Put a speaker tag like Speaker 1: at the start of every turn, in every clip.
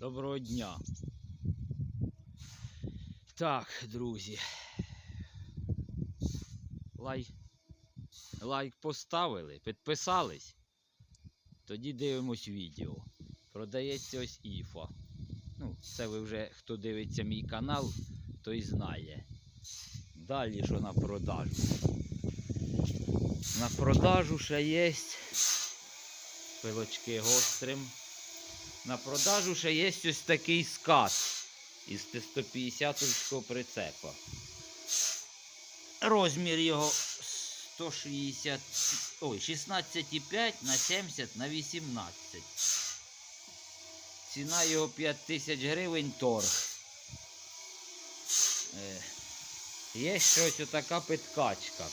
Speaker 1: Доброго дня. Так, друзі. Лайк, лайк поставили, підписались. Тоді дивимось відео. Продається ось іфа. Ну, це ви вже хто дивиться мій канал, той знає. Далі що на продажу. На продажу ще є пилочки гострим. На продажу ще є ось такий скат із 150-го прицепа. Розмір його 160, ой, 16,5 на 70 на 18. Ціна його 5 тисяч гривень торг. Е, Є щось отака питкачка.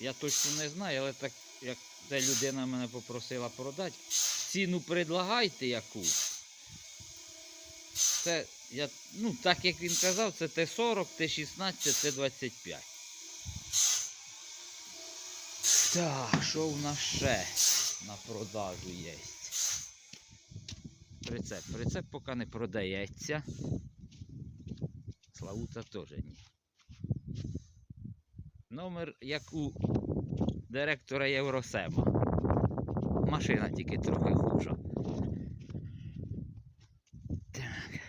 Speaker 1: Я точно не знаю, але так як та людина мене попросила продати. Ціну предлагайте яку. Це я, ну, так як він казав, це Т-40, Т-16, Т-25. Так, що в нас ще на продажу є? Прицеп. Прицеп поки не продається. Славута теж ні. Номер як у директора Євросема. Машина тільки трохи. Так.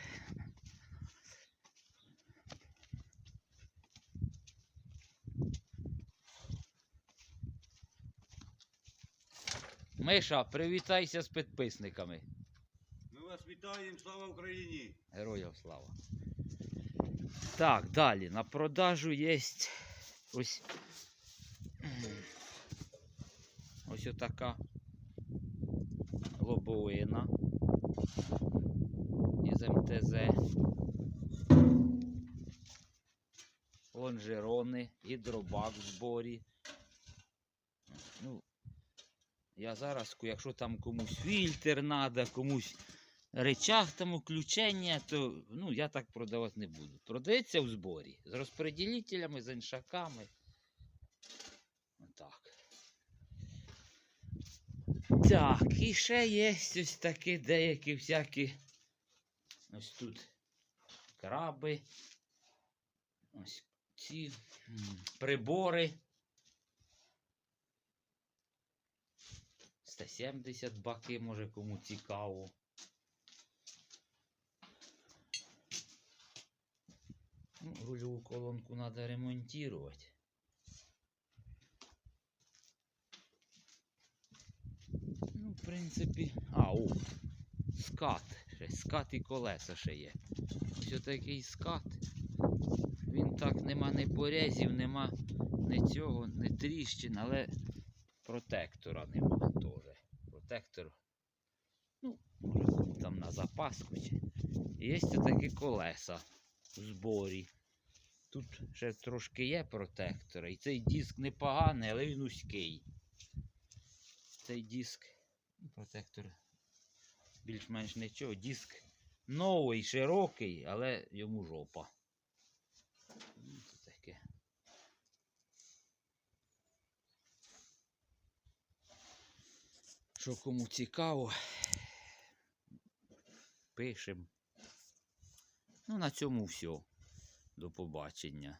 Speaker 1: Миша, привітайся з підписниками.
Speaker 2: Ми вас вітаємо, слава Україні!
Speaker 1: Героям слава. Так, далі. На продажу є ось. Ось отака лобовина із МТЗ. Лонжерони і дробак в зборі. Ну, я зараз, якщо там комусь фільтр треба, комусь речах там включення, то ну, я так продавати не буду. Продається в зборі з розпреділителями, з іншаками. Отак. Так, і ще є ось такі деякі всякі. Ось тут краби. Ось ці прибори. 170 баки, може кому цікаво. Ну, рулевую колонку надо ремонтировать. Ну, в принципі. А, о, скат. Скат і колеса ще є. Ось такий скат. Він так нема ні порезів, нема ні цього, ні тріщин, але протектора нема теж. Протектор. Ну, може там на запаску. Є такі колеса в зборі. Тут ще трошки є протектора. І цей диск непоганий, але він узький. Цей диск, протектор більш-менш нічого. Диск новий, широкий, але йому жопа. Це таке. Що кому цікаво, пишемо. Ну, на цьому все. До побачення.